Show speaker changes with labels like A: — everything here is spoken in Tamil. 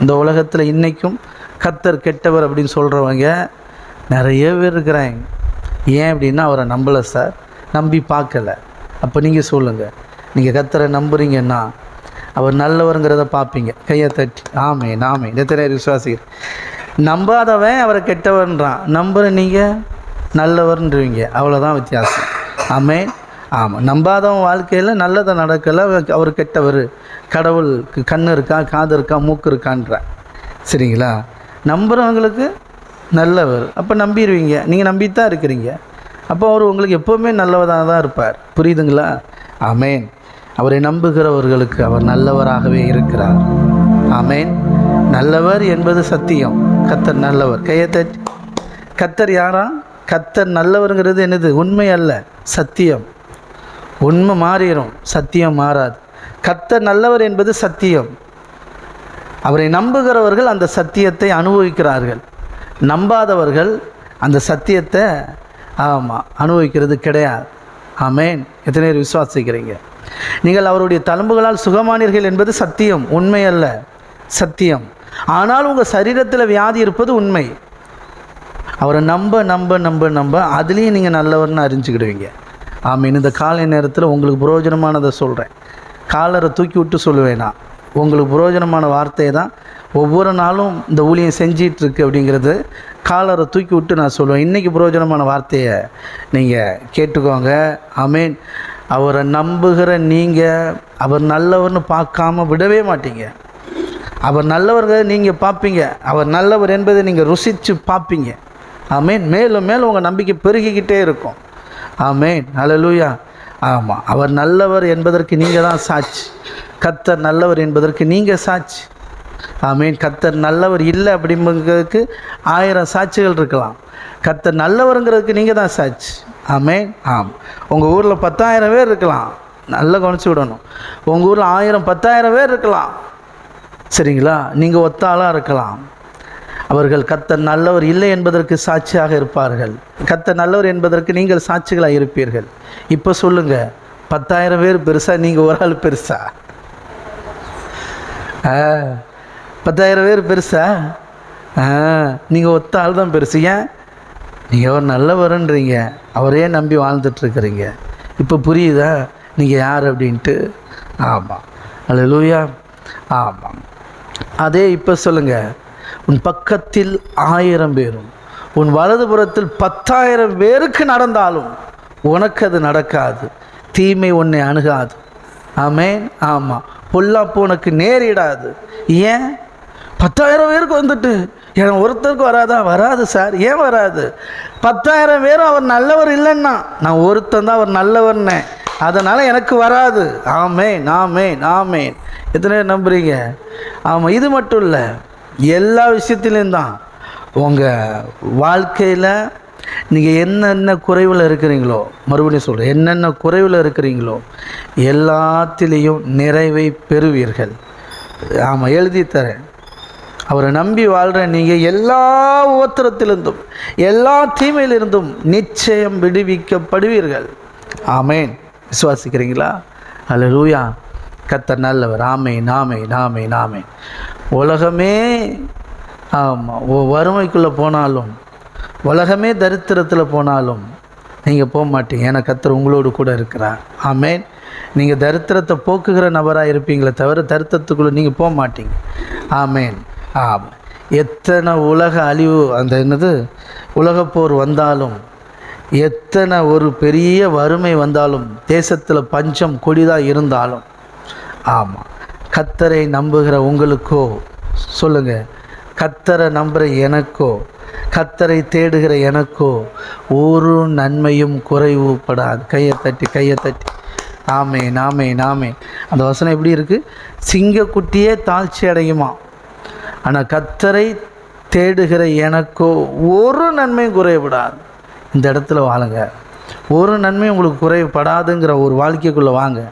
A: இந்த உலகத்தில் இன்றைக்கும் கத்தர் கெட்டவர் அப்படின்னு சொல்கிறவங்க நிறைய பேர் இருக்கிறாங்க. ஏன் அப்படின்னா அவரை நம்பலை சார். நம்பி பார்க்கல. அப்போ நீங்கள் சொல்லுங்கள் நீங்கள் கத்தரை நம்புறீங்கன்னா அவர் நல்லவருங்கிறத பார்ப்பீங்க. கையை தட்டி. ஆமே நாமே எத்தனை விசுவாசிகள்? நம்பாதவன் அவரை கெட்டவன்றான். நம்புகிற நீங்கள் நல்லவர்ன்றீங்க. அவ்வளோதான் வித்தியாசம். ஆமே ஆமாம் நம்பாதவன் வாழ்க்கையில் நல்லதை நடக்கலை அவர் கெட்டவர். கடவுளுக்கு கண் இருக்கா காது இருக்கா மூக்கு இருக்கான்ற. சரிங்களா? நம்புகிறவங்களுக்கு நல்லவர். அப்போ நம்பிடுவீங்க. நீங்கள் நம்பித்தான் இருக்கிறீங்க. அப்போ அவர் உங்களுக்கு எப்போவுமே நல்லவதாக தான் இருப்பார். புரியுதுங்களா? ஆமேன். அவரை நம்புகிறவர்களுக்கு அவர் நல்லவராகவே இருக்கிறார். ஆமேன். நல்லவர் என்பது சத்தியம். கத்தர் நல்லவர். கையை கத்தர் யாரா? கத்தர் நல்லவருங்கிறது என்னது? உண்மை அல்ல. சத்தியம். உண்மை மாறிடும் சத்தியம் மாறாது. கத்தர் நல்லவர் என்பது சத்தியம். அவரை நம்புகிறவர்கள் அந்த சத்தியத்தை அனுபவிக்கிறார்கள். நம்பாதவர்கள் அந்த சத்தியத்தை ஆமாம் அனுபவிக்கிறது கிடையாது. ஆமேன். எத்தனை பேர் விசுவாசிக்கிறீங்க? நீங்கள் அவருடைய தழும்புகளால் சுகமானீர்கள் என்பது சத்தியம் உண்மை அல்ல. சத்தியம். ஆனால் உங்கள் சரீரத்தில் வியாதி இருப்பது உண்மை. அவரை நம்ப நம்ப நம்ப நம்ப அதுலேயும் நீங்கள் நல்லவர்னு அறிஞ்சுக்கிடுவீங்க. ஆமீன். இந்த காலை நேரத்தில் உங்களுக்கு புரோஜனமானதை சொல்கிறேன் காலரை தூக்கி விட்டு நான். உங்களுக்கு புரோஜனமான வார்த்தை தான் ஒவ்வொரு நாளும் இந்த ஊழியம் செஞ்சிகிட்ருக்கு அப்படிங்கிறது காலரை தூக்கி விட்டு நான் சொல்லுவேன். இன்றைக்கி புரோஜனமான வார்த்தையை நீங்கள் கேட்டுக்கோங்க. ஆமீன். அவரை நம்புகிற நீங்கள் அவர் நல்லவர்னு பார்க்காம விடவே மாட்டீங்க. அவர் நல்லவர்கள் நீங்கள் பார்ப்பீங்க. அவர் நல்லவர் என்பதை நீங்கள் ருசித்து பார்ப்பீங்க. ஆமேன். மேலும் மேலும் உங்கள் நம்பிக்கை பெருகிக்கிட்டே இருக்கும். ஆமேன். ஹalleluya. ஆமாம் அவர் நல்லவர் என்பதற்கு நீங்கள் தான் சாட்சி. கத்தர் நல்லவர் என்பதற்கு நீங்கள் சாட்சி. ஆமீன். கத்தர் நல்லவர் இல்லை அப்படிங்கிறதுக்கு ஆயிரம் சாட்சிகள் இருக்கலாம். கத்தர் நல்லவருங்கிறதுக்கு நீங்கள் தான் சாட்சி. ஆமேன். ஆம். உங்கள் ஊரில் பத்தாயிரம் பேர் இருக்கலாம். நல்லா கவனிச்சு விடணும். உங்கள் ஊரில் ஆயிரம் பத்தாயிரம் பேர் இருக்கலாம். சரிங்களா? நீங்கள் ஒத்தாளாக இருக்கலாம். அவர்கள் கத்தர் நல்லவர் இல்லை என்பதற்கு சாட்சியாக இருப்பார்கள். கத்தர் நல்லவர் என்பதற்கு நீங்கள் சாட்சிகளாக இருப்பீர்கள். இப்போ சொல்லுங்க பத்தாயிரம் பேர் பெருசா நீங்கள் ஒரு ஆள் பெருசா? பத்தாயிரம் பேர் பெருசா? ஆ நீங்கள் ஒத்த ஆள் தான் பெருசு. ஏன்? நீங்கள் அவர் நல்லவருன்றீங்க. அவரே நம்பி வாழ்ந்துட்டுருக்குறீங்க. இப்போ புரியுதா? நீங்கள் யார் அப்படின்ட்டு? ஆமாம். அல்லேலூயா ஆமாம். அதே இப்போ சொல்லுங்கள் உன் பக்கத்தில் ஆயிரம் பேரும் உன் வலதுபுறத்தில் பத்தாயிரம் பேருக்கு நடந்தாலும் உனக்கு அது நடக்காது. தீமை உன்னை அணுகாது. ஆமேன் ஆமாம் பொல்லாப்பு உனக்கு நேரிடாது. ஏன்? பத்தாயிரம் பேருக்கு வந்துட்டு என் ஒருத்தருக்கு வராதா? வராது சார். ஏன் வராது? பத்தாயிரம் பேரும் அவர் நல்லவர் இல்லைன்னா நான் ஒருத்தன் தான் அவர் நல்லவர்னே. அதனால் எனக்கு வராது. ஆமேன் ஆமேன் ஆமேன். எத்தனை பேர் நம்புறீங்க? ஆமாம் இது மட்டும் இல்லை. எல்லா விஷயத்துலேயும் தான் உங்கள் வாழ்க்கையில் நீங்கள் என்னென்ன குறைவில் இருக்கிறீங்களோ மறுபடியும் சொல்கிறேன் என்னென்ன குறைவில் இருக்கிறீங்களோ எல்லாத்திலையும் நிறைவை பெறுவீர்கள். ஆமாம் எழுதி தரேன். அவரை நம்பி வாழ்கிற நீங்கள் எல்லா ஓத்திரத்திலிருந்தும் எல்லா தீமையிலிருந்தும் நிச்சயம் விடுவிக்கப்படுவீர்கள். ஆமேன். விசுவாசிக்கிறீங்களா? அல்ல லூயா கத்த நல்லவர். ஆமை நாமை நாமை நாமை உலகமே ஆமாம் வறுமைக்குள்ளே போனாலும் உலகமே தரித்திரத்தில் போனாலும் நீங்கள் போக மாட்டீங்க. ஏன்னா கத்தர் உங்களோடு கூட இருக்கிறார். ஆமேன். நீங்கள் தரித்திரத்தை போக்குகிற நபராக இருப்பீங்களே தவிர தரித்திரத்துக்குள்ளே நீங்கள் போக மாட்டீங்க. ஆமேன். ஆமாம் எத்தனை உலக அழிவு அந்த என்னது? உலகப்போர் வந்தாலும் எத்தனை ஒரு பெரிய வறுமை வந்தாலும் தேசத்தில் பஞ்சம் கொடிதாக இருந்தாலும் ஆமாம் கத்தரை நம்புகிற உங்களுக்கோ? சொல்லுங்கள் கத்தரை நம்புகிற எனக்கோ? கத்தரை தேடுகிற எனக்கோ? ஒரு நன்மையும் குறைவுபடாது. கையை தட்டி கையை தட்டி. ஆமே நாமே நாமே அந்த வசனம் எப்படி இருக்குது சிங்கக்குட்டியே தாழ்ச்சி அடையுமா? ஆனால் கத்தரை தேடுகிற எனக்கோ ஒரு நன்மையும் குறைவுபடாது. இந்த இடத்துல வாழுங்க. ஒரு நன்மையும் உங்களுக்கு குறைவுபடாதுங்கிற ஒரு வாழ்க்கைக்குள்ளே வாங்க.